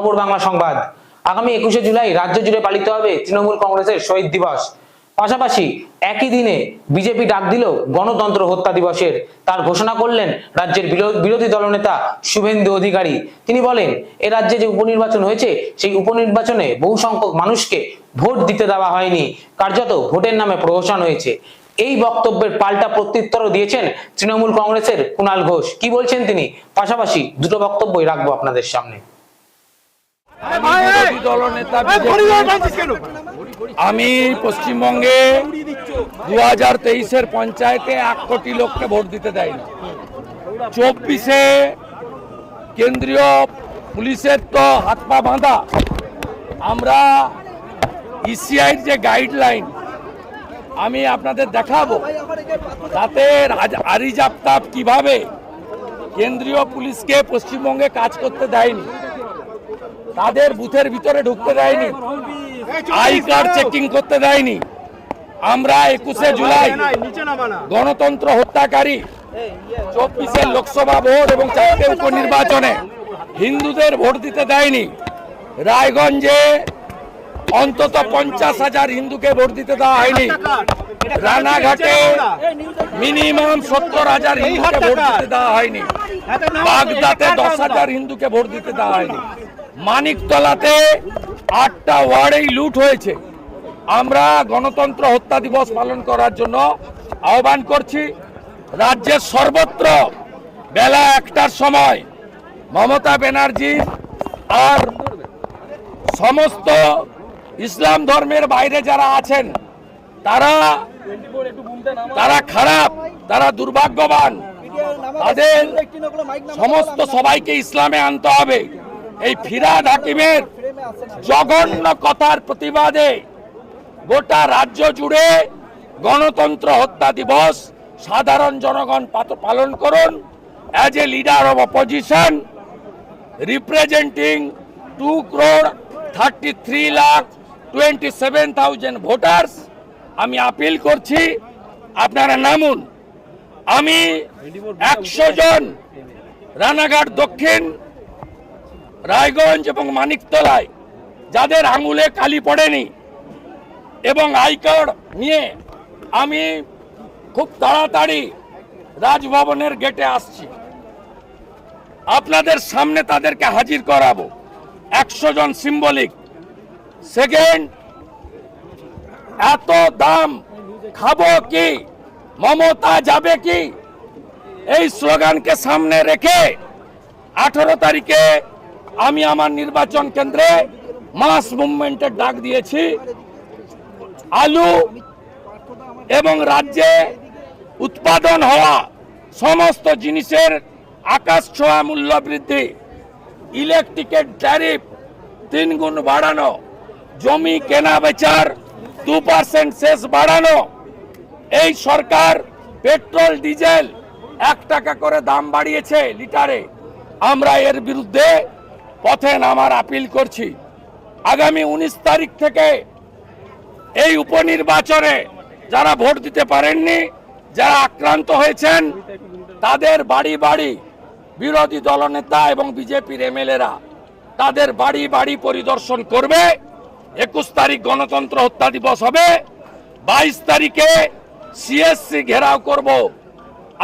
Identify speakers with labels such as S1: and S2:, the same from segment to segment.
S1: খবর বাংলা সংবাদ। আগামী একুশে জুলাই রাজ্য জুড়ে পালিত হবে তৃণমূল কংগ্রেসের শহীদ দিবস। পাশাপাশি একই দিনে বিজেপি ডাক দিল গণতন্ত্র হত্যা দিবসের। তার ঘোষণা করলেন রাজ্যের বিরো- বিরোধী দলনেতা শুভেন্দু অধিকারী। তিনি বলেন, এ রাজ্যে যে উপনির্বাচন হয়েছে, সেই উপনির্বাচনে বহু সংখ্যক মানুষকে ভোট দিতে দেওয়া হয়নি। কার্যত ভোটের নামে প্রহসন হয়েছে। এই বক্তব্যের পাল্টা প্রত্যুত্তরও দিয়েছেন তৃণমূল কংগ্রেসের কুণাল ঘোষ। কি বলছেন তিনি? পাশাপাশি দুটো বক্তব্যই রাখব আপনাদের সামনে।
S2: দলনেতা আমি পশ্চিমবঙ্গে দু হাজার তেইশের পঞ্চায়েতে এক কোটি লোককে ভোট দিতে দেয়নি। চব্বিশে কেন্দ্রীয় পুলিশের তো হাত পা বাঁধা। আমরা ইসিআইর যে গাইডলাইন আমি আপনাদের দেখাবো। তাতে রাজ- আরিজাপ্তাব কীভাবে কেন্দ্রীয় পুলিশকে পশ্চিমবঙ্গে কাজ করতে দেয়নি। তাদের বুথের ভিতরে ঢুকতে দেয়নি। আই কার্ড চেকিং করতে দেয়নি। আমরা একুশে জুলাই গণতন্ত্র হত্যাকারী চব্বিশের লোকসভা ভোট এবং চারটে উপনির্বাচনে হিন্দুদের ভোট দিতে দেয়নি। রায়গঞ্জে অন্তত পঞ্চাশ হাজার হিন্দুকে ভোট দিতে দেওয়া হয়নি। রানাঘাটে মিনিমাম সত্তর হাজার হিন্দুকে ভোট দিতে দেওয়া হয়নি। বাগদাতে দশ হাজার হিন্দুকে ভোট দিতে দেওয়া হয়নি। মানিকতলাতে আটটা ওয়ার্ডেই লুট হয়েছে। আমরা গণতন্ত্র হত্যা দিবস পালন করার জন্য আহ্বান করছি, রাজ্যের সর্বত্র বেলা একটার সময় মমতা ব্যানার্জি আর সমস্ত ইসলাম ধর্মের বাইরে যারা আছেন, তারা তারা খারাপ, তারা দুর্ভাগ্যবান। তাদের সমস্ত সবাইকে ইসলামে আনতে হবে। এই ফিরাদ হাকিমের জঘন্য কথার প্রতিবাদে গোটা রাজ্য জুড়ে গণতন্ত্র হত্যা দিবস সাধারণ জনগণ পালন করুন। As a leader of opposition representing two crore thirty three lakh twenty seven thousand voters আমি আপিল করছি, আপনারা নামুন। আমি একশো জন রানাঘাট দক্ষিণ রায়গঞ্জ এবং মানিকতলায় যাদের আঙুলে কালি পড়েনি এবং আই কার্ড নিয়ে আমি খুব তাড়াতাড়ি রাজভবনের গেটে আসছি। আপনাদের সামনে তাদেরকে হাজির করাবো। একশো জন সিম্বলিক। সেকেন্ড, এত দাম খাব কি? মমতা যাবে কি? এই স্লোগানকে সামনে রেখে আঠারো তারিখে আমি আমার নির্বাচন কেন্দ্রে মাস মুভমেন্টের ডাক দিয়েছি। আলু এবং রাজ্যে উৎপাদন হওয়া সমস্ত জিনিসের আকাশ ছোঁয়া মূল্য বৃদ্ধি ইলেকট্রিকের ট্যারিফ তিন গুণ বাড়ানো, জমি কেনা বেচার দু পার্সেন্ট শেষ বাড়ানো, এই সরকার পেট্রোল, ডিজেল এক টাকা করে দাম বাড়িয়েছে লিটারে। আমরা এর বিরুদ্ধে পথে নামার আপিল করছি। আগামী উনিশ তারিখ থেকে এই উপনির্বাচনে যারা ভোট দিতে পারেননি, যারা আক্রান্ত হয়েছেন, তাদের বাড়ি বাড়ি বিরোধী দলনেতা এবং বিজেপির এমএলএরা তাদের বাড়ি বাড়ি পরিদর্শন করবে। একুশ তারিখ গণতন্ত্র হত্যা দিবস হবে। বাইশ তারিখে সিএসসি ঘেরাও করব।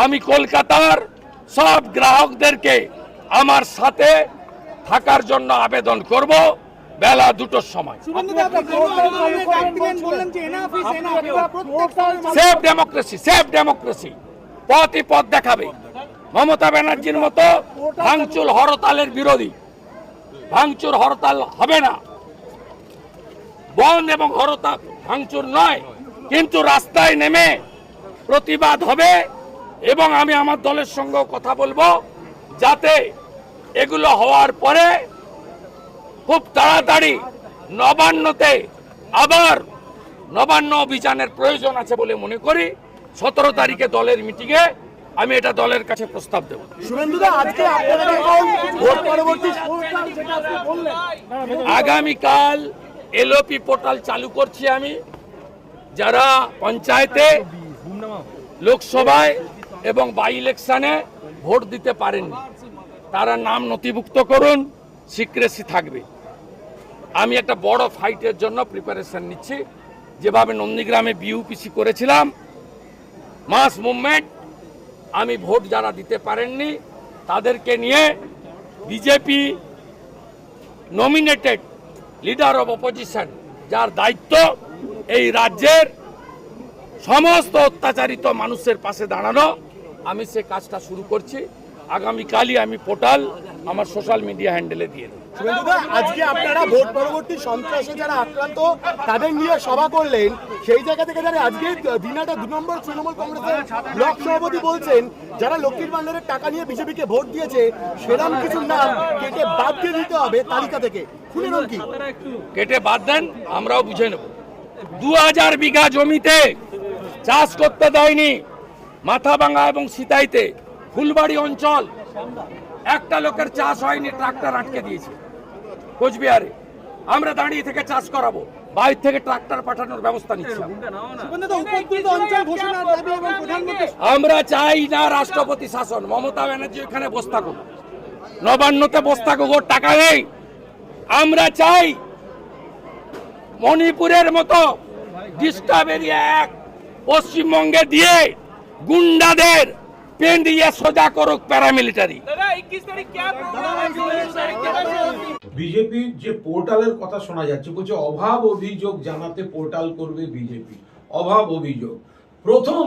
S2: আমি কলকাতার সব গ্রাহকদেরকে আমার সাথে থাকার জন্য আবেদন করব বেলা দুটোর সময়। সেফ ডেমোক্রেসি সেফ ডেমোক্রেসি পথই পথ দেখাবে। মমতা ব্যানার্জির মতো ভাঙচুর হরতালের বিরোধী। ভাঙচুর হরতাল হবে না। বন্ধ এবং হরতাল ভাঙচুর নয় কিন্তু রাস্তায় নেমে প্রতিবাদ হবে এবং আমি আমার দলের সঙ্গেও কথা বলব যাতে এগুলো হওয়ার পরে খুব তাড়াতাড়ি নবান্নতে আবার নবান্ন অভিযানের প্রয়োজন আছে বলে মনে করি। সতেরো তারিখে দলের মিটিংয়ে আমি এটা দলের কাছে প্রস্তাব দেব। আগামীকাল এলওপি পোর্টাল চালু করছি আমি। যারা পঞ্চায়েতে লোকসভায় এবং বাই ইলেকশনে ভোট দিতে পারেননি। তারা নাম নথিভুক্ত করুন সিক্রেসি থাকবে। আমি একটা বড় ফাইটের জন্য প্রিপারেশন নিচ্ছি। যেভাবে নন্দীগ্রামে বিউপিসি করেছিলাম মাস মুভমেন্ট আমি ভোট যারা দিতে পারেননি, তাদেরকে নিয়ে BJP nominated leader of opposition যার দায়িত্ব এই রাজ্যের সমস্ত অত্যাচারিত মানুষের পাশে দাঁড়ানো। আমি সে কাজটা শুরু করছি। আগামীকালই আমি পোর্টাল আমার সোশ্যাল মিডিয়া হ্যান্ডেলে দিয়ে দেবো।
S3: আজকে আপনারা ভোট পরবর্তী সন্ত্রাসে যারা আক্রান্ত তাদের নিয়ে সভা করলেন। সেই জায়গা থেকে যারা আজকে দিনাটা দু নম্বর তৃণমূল কংগ্রেসের ব্লক সভাপতি বলছেন যারা লক্ষ্মীর ভান্ডারের টাকা নিয়ে বিজেপিকে ভোট দিয়েছে সেরাম কিছু নাম কেটে বাদ দিয়ে দিতে হবে তালিকা থেকে। শুনে নেন কি?
S2: কেটে বাদ দেন আমরাও বুঝে নেব। দু হাজার বিঘা জমিতে চাষ করতে দেয়নি মাথাভাঙা এবং সিতাইতে। ফুলবাড়ি অঞ্চল একটা লোকের চাষ হয়নি ট্রাক্টর আটকে দিয়েছে। কোচবিহারে। আমরা দাঁড়িয়ে থেকে চাষ করাবো। বাইরে থেকে ট্রাক্টর পাঠানোর ব্যবস্থা
S3: প্রধানমন্ত্রী
S2: আমরা চাই না রাষ্ট্রপতি শাসন। মমতা ব্যানার্জি এখানে বসে থাকুক নবান্নতে বসে থাকুক ওর টাকা নেই। আমরা চাই মণিপুরের মতো ডিস্টার্ব এরিয়া এক পশ্চিমবঙ্গে দিয়ে গুন্ডাদের পেন দিয়ে সোজা করুক প্যারামিলিটারি
S4: বিজেপির যে পোর্টালের কথা শোনা যাচ্ছে বলছে অভাব অভিযোগ জানাতে পোর্টাল করবে বিজেপি অভাব অভিযোগ। প্রথম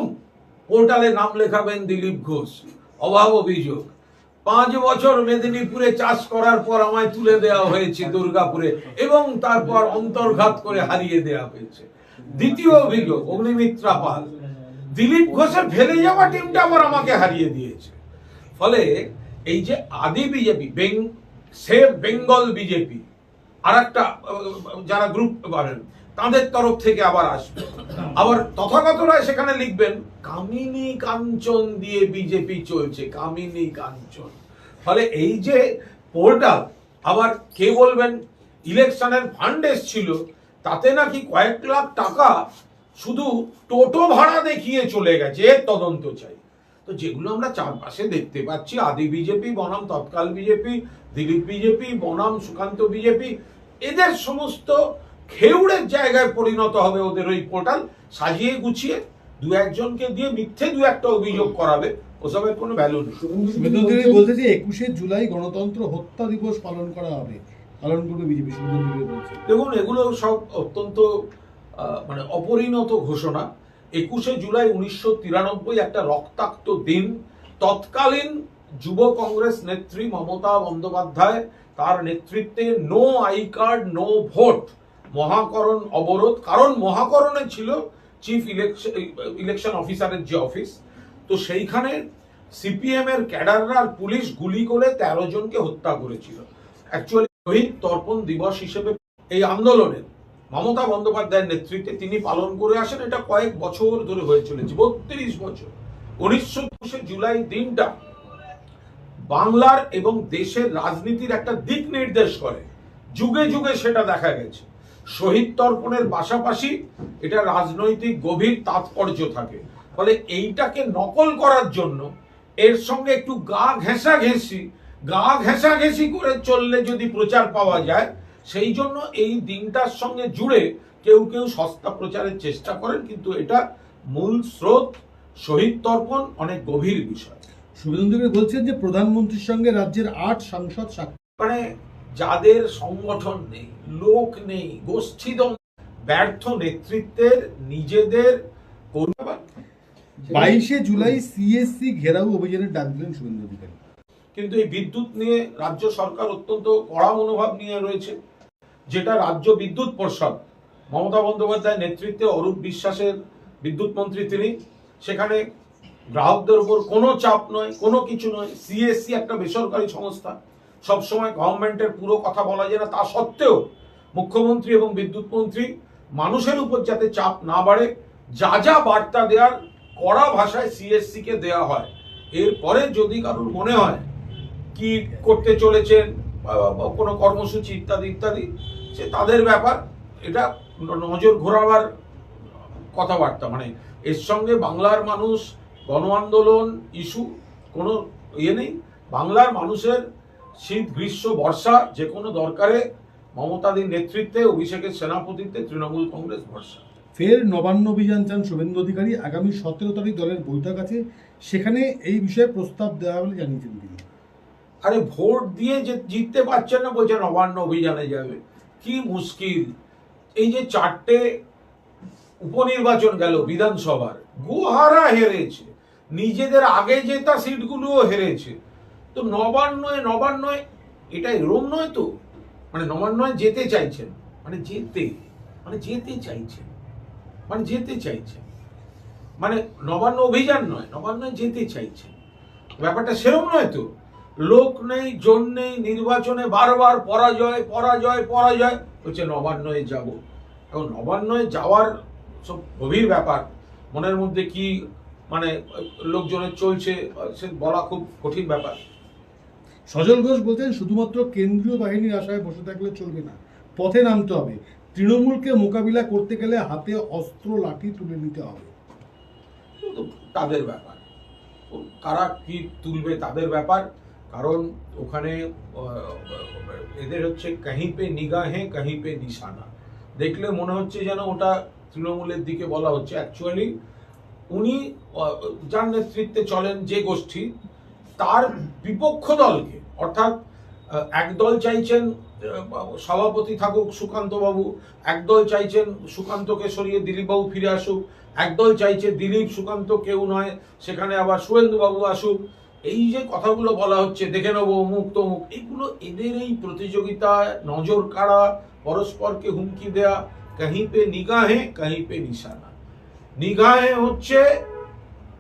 S4: পোর্টালে নাম লেখাবেন দিলীপ ঘোষ। অভাব অভিযোগ। পাঁচ বছর মেদিনীপুরে চাষ করার পর আমায় তুলে দেওয়া হয়েছে দুর্গাপুরে এবং তারপর অন্তর্ঘাত করে হারিয়ে দেওয়া হয়েছে। দ্বিতীয় অভিযোগ অগ্নিমিত্রা পাল। দিলীপ ঘোষের ফেলে যাওয়া টিমটা আবার আমাকে হারিয়ে দিয়েছে। ফলে এই যে আদি বিজেপি সেভ বেঙ্গল বিজেপি আর একটা যারা গ্রুপ পাবেন তাদের তরফ থেকে আবার আসবে। আবার তথাগত তথাগতরা সেখানে লিখবেন, কামিনী কাঞ্চন দিয়ে বিজেপি চলছে, কামিনী কাঞ্চন। ফলে এই যে পোর্টাল, আবার কে বলবেন, ইলেকশনের ফান্ড ছিল তাতে নাকি কয়েক লাখ টাকা শুধু টোটো ভাড়া দেখিয়ে চলে গেছে এর তদন্ত চাই। তো যেগুলো আমরা চারপাশে দেখতে পাচ্ছি আদি বিজেপি বনাম তৎকাল বিজেপি দিলীপ বিজেপি বনাম সুকান্ত বিজেপি এদের সমস্ত খেউড়ের জায়গায় পরিণত হবে ওদের ওই পোর্টাল সাজিয়ে গুছিয়ে দু একজনকে দিয়ে মিথ্যে দু একটা অভিযোগ করাবে ওসবের কোনো ভ্যালু নেই।
S5: বলছে যে একুশে জুলাই গণতন্ত্র হত্যা দিবস পালন করা হবে। পালন করবে বিজেপি
S4: দেখুন এগুলো সব অত্যন্ত মানে অপরিণত ঘোষণা। একুশে জুলাই উনিশশো তিরানব্বই একটা রক্তাক্ত দিন। তৎকালীন যুব কংগ্রেস নেত্রী মমতা বন্দ্যোপাধ্যায় তার নেতৃত্বে no I card no vote Mahakaran অবরোধ। কারণ মহাকরণে ছিল চিফ ইলেকশন ইলেকশন অফিসারের যে অফিস তো সেইখানে সিপিএম এর ক্যাডাররা পুলিশ গুলি করে তেরো জনকে হত্যা করেছিল। অ্যাকচুয়ালি শহীদ তর্পণ দিবস হিসেবে এই আন্দোলনের মমতা বন্দ্যোপাধ্যায়ের নেতৃত্বে তিনি পালন করে আসেন। এটা কয়েক বছর ধরে হয়ে চলেছে বত্রিশ বছর। উনিশশো জুলাই দিনটা বাংলার এবং দেশের রাজনীতির একটা দিক নির্দেশ করে। যুগে যুগে সেটা দেখা গেছে। শহীদ তর্পণের পাশাপাশি এটা রাজনৈতিক গভীর তাৎপর্য থাকে। ফলে এইটাকে নকল করার জন্য এর সঙ্গে একটু গা ঘেঁষা ঘেঁষি গা ঘেঁষা ঘেঁষি করে চললে যদি প্রচার পাওয়া যায় সেই জন্য এই দিনটার সঙ্গে জুড়ে কেউ কেউ সস্তা প্রচারের চেষ্টা করেন কিন্তু এটা মূল স্রোত শহীদ তর্পণ অনেক গভীর বিষয়।
S5: শুভেন্দু অধিকারী বলছেন যে প্রধানমন্ত্রীর সঙ্গে রাজ্যের আট সাংসদ
S4: মানে যাদের সংগঠন নেই লোক নেই গোষ্ঠীদ্বন্দ্ব ব্যর্থ নেতৃত্বের নিজেদের
S5: বাইশে জুলাই সিএসসি ঘেরাও অভিযানের ডাক দিলেন শুভেন্দু অধিকারী।
S4: কিন্তু এই বিদ্যুৎ নিয়ে রাজ্য সরকার অত্যন্ত কড়া মনোভাব নিয়ে রয়েছে। যেটা রাজ্য বিদ্যুৎ পর্ষদ, মমতা বন্দ্যোপাধ্যায়ের নেতৃত্বে অরূপ বিশ্বাসের বিদ্যুৎ মন্ত্রী তিনি, সেখানে গ্রাহকদের উপর কোনো চাপ নয়, কোনো কিছু নয়। সিএসসি একটা বেসরকারি সংস্থা। সবসময় গভর্নমেন্টের পুরো কথা বলা যায় না। তা সত্ত্বেও মুখ্যমন্ত্রী এবং বিদ্যুৎ মন্ত্রী মানুষের উপর যাতে চাপ না বাড়ে, যা যা বার্তা দেওয়ার কড়া ভাষায় সিএসসি কে দেওয়া হয়। এরপরে যদি কারোর মনে হয় কি করতে চলেছেন কোনো কর্মসূচি ইত্যাদি ইত্যাদি সে তাদের ব্যাপার এটা নজর ঘোরাবার কথাবার্তা। মানে এর সঙ্গে বাংলার মানুষ গণ আন্দোলন ইস্যু কোনো ইয়ে নেই। বাংলার মানুষের শীত গ্রীষ্ম বর্ষা যে কোনো দরকারে মমতাদির নেতৃত্বে অভিষেকের সেনাপতিত্বে তৃণমূল কংগ্রেস ভরসা।
S5: ফের নবান্ন অভিযান চান শুভেন্দু অধিকারী। আগামী সতেরো তারিখ দলের বৈঠক আছে। সেখানে এই বিষয়ে প্রস্তাব দেওয়া বলে জানিয়েছেন তিনি।
S4: আরে ভোট দিয়ে যে জিততে পারছেন না বলছে নবান্ন অভিযানে যাবে। কি মুশকিল। এই যে চারটে উপনির্বাচন গেল বিধানসভার, গুহারা হেরেছে। নিজেদের আগে জেতা সিটগুলোও হেরেছে। তো নবান্নয় নবান্নয় এটা এরম নয় তো? মানে নবান্নয় যেতে চাইছেন। মানে যেতে মানে যেতে চাইছেন। মানে যেতে চাইছেন। মানে নবান্ন অভিযান নয়, নবান্নয় যেতে চাইছেন। ব্যাপারটা সেরম নয় তো? লোক নেই জন নেই নির্বাচনে বারবার পরাজয় পরাজয় পরাজয়। হচ্ছে নবান্নয়ে যাব। এখন নবান্নয়ে যাওয়ার সব গভীর ব্যাপার। মনের মধ্যে কি মানে লোকজনের চলছে সে বলা খুব কঠিন ব্যাপার।
S5: সজল ঘোষ বলছেন শুধুমাত্র কেন্দ্রীয় বাহিনীর আশায় বসে থাকলে চলবে না। পথে নামতে হবে। তৃণমূলকে মোকাবিলা করতে গেলে হাতে অস্ত্র লাঠি তুলে নিতে হবে।
S4: তাদের ব্যাপার। কারা কি তুলবে তাদের ব্যাপার। কারণ ওখানে এদের হচ্ছে কাহি পে নিগাহে কাহি পে নিশানা। দেখলে মনে হচ্ছে যেন ওটা তৃণমূলের দিকে বলা হচ্ছে। অ্যাকচুয়ালি উনি যার নেতৃত্বে চলেন যে গোষ্ঠী, তার বিপক্ষ দলকে, অর্থাৎ একদল চাইছেন সভাপতি থাকুক সুকান্ত বাবু একদল চাইছেন সুকান্তকে সরিয়ে দিলীপ বাবু ফিরে আসুক একদল চাইছে দিলীপ সুকান্ত কেউ নয়, সেখানে আবার সুরেন্দ্র বাবু আসুক এই যে কথাগুলো বলা হচ্ছে দেখে নেব অমুক তমুক এইগুলো এদের এই প্রতিযোগিতায় নজর কাড়া পরস্পরকে হুমকি দেয়া কাহি পে নিগাহে কাহি পে নিশানা। নিগাহে হচ্ছে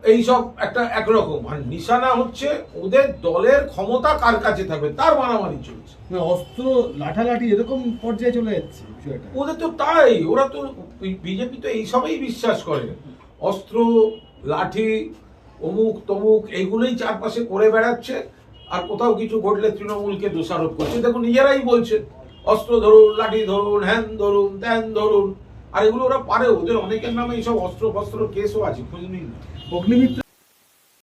S4: এইসব একটা একরকম আর নিশানা হচ্ছে ওদের দলের ক্ষমতা কার কাছে থাকবে তার মারামারি চলছে।
S5: অস্ত্র লাঠালাঠি এরকম পর্যায়ে চলে যাচ্ছে
S4: ওদের তো তাই ওরা তো বিজেপি তো এইসবেই বিশ্বাস করে। অস্ত্র লাঠি অমুক তমুক, এইগুলোই চারপাশে করে বেড়াচ্ছে, আর কোথাও কিছু ঘটলে তৃণমূলকে দোষারোপ করছে। দেখুন, নিজেরাই বলছে, অস্ত্র ধরুন, লাঠি ধরুন, হ্যান ধরুন, ত্যান ধরুন, আর এগুলো ওরা পারে, ওদের অনেকের নামে এইসব অস্ত্র ফস্ত্র কেসও আছে খুঁজ নিন
S5: অগ্নিমিত্র